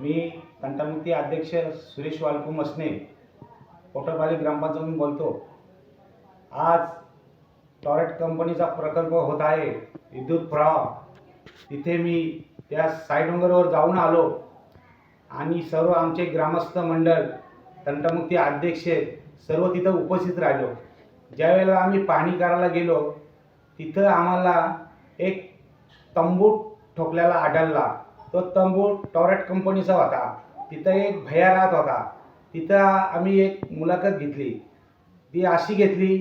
मी तंटामुक्ती अध्यक्ष सुरेश वालकू मसने पोटरपाली ग्रामपंचायतून बोलतो आज टॉरेट कंपनीचा प्रकल्प होत आहे विद्युत प्रवाह तिथे मी त्या साईडोंगरवर जाऊन आलो आणि सर्व आमचे ग्रामस्थ मंडळ तंटमुक्ती अध्यक्ष सर्व तिथं उपस्थित राहिलो. ज्यावेळेला आम्ही पाहणी करायला गेलो तिथं आम्हाला एक तंबू ठोकल्याला आढळला. तो तंबू टॉरेट कंपनीचा होता. तिथं एक भैया राहत होता. तिथं आम्ही एक मुलाखत घेतली. ती अशी घेतली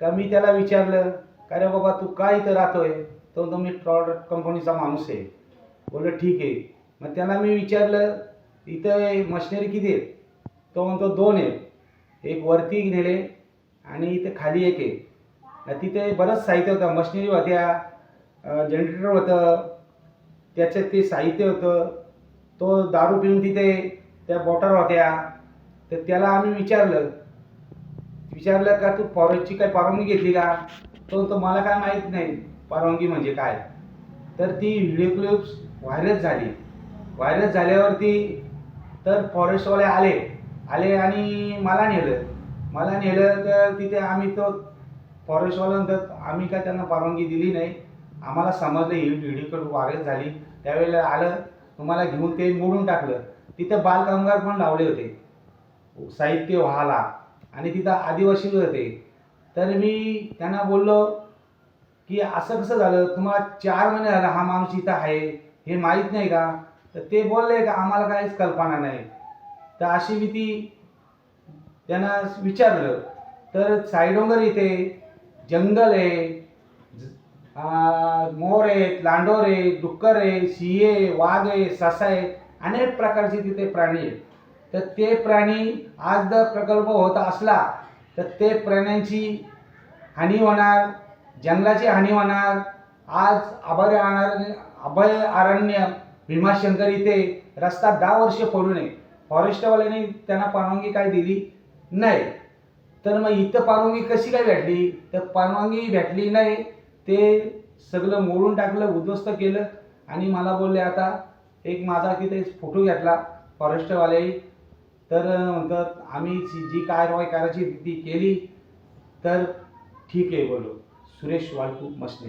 का मी त्याला विचारलं का रे बाबा तू का इथं राहतोय? तो म्हणतो मी टॉरेट कंपनीचा माणूस आहे. बोललं ठीक आहे. मग त्याला मी विचारलं इथं मशिनरी किती आहेत? तो म्हणतो दोन आहेत. एक वरती नेले आणि इथे खाली एक आहे. तिथे बरंच साहित्य होतं. मशिनरी होत्या जनरेटर होतं त्याच्यात ते साहित्य होतं. तो दारू पिऊन तिथे त्या बॉटल होत्या. तर त्याला आम्ही विचारलं. विचारलं का तू फॉरेस्टची काय परवानगी घेतली का तो तर मला काय माहीत नाही. परवानगी म्हणजे काय? तर ती व्हिडिओ क्लिप्स व्हायरल झाली. व्हायरल झाल्यावरती तर फॉरेस्टवाले आले. आले आणि मला नेलं. मला नेलं तर तिथे आम्ही तो फॉरेस्टवाल्यानंतर आम्ही काय त्यांना परवानगी दिली नाही. आम्हाला समजलं ही व्हिडिओ क्लिप व्हायरल झाली. त्यावेळेला आलं तुम्हाला घेऊन ते मोडून टाकलं. तिथं बालकामगार पण लावले होते. साहित्य व्हायला. आणि तिथं आदिवासी होते. तर मी त्यांना बोललो की असं कसं झालं? तुम्हाला चार महिने झाला हा माणूस इथं आहे. हे माहीत नाही का? तर ते बोलले का आम्हाला काहीच कल्पना नाही. तर अशी मी ती त्यांना विचारलं. तर साईडोंगर इथे जंगल आहे. मोर आहेत लांडोर आहे डुक्कर आहे सिंह आहे वाघ आहे ससा आहे अनेक प्रकारचे तिथे प्राणी आहेत तर ते प्राणी आज जर प्रकल्प होत असला तर ते प्राण्यांची हानी होणार जंगलाची हानी होणार आज अभय अरण्य अभय अरण्य भीमाशंकर इथे रस्ता दहा वर्ष पडू नये. फॉरेस्टवाल्यांनी त्यांना परवानगी काय दिली? नाही. तर मग इथं परवानगी कशी काय भेटली? तर परवानगी भेटली नाही. ते सगळं मोडून टाकलं उद्ध्वस्त केलं आणि मला बोलले आता एक माझा तिथे फोटो घेतला फॉरेस्टवाले. तर म्हणतात आम्ही जी कारवाई करायची ती केली तर ठीक आहे बोलो सुरेश वाळकू मसने.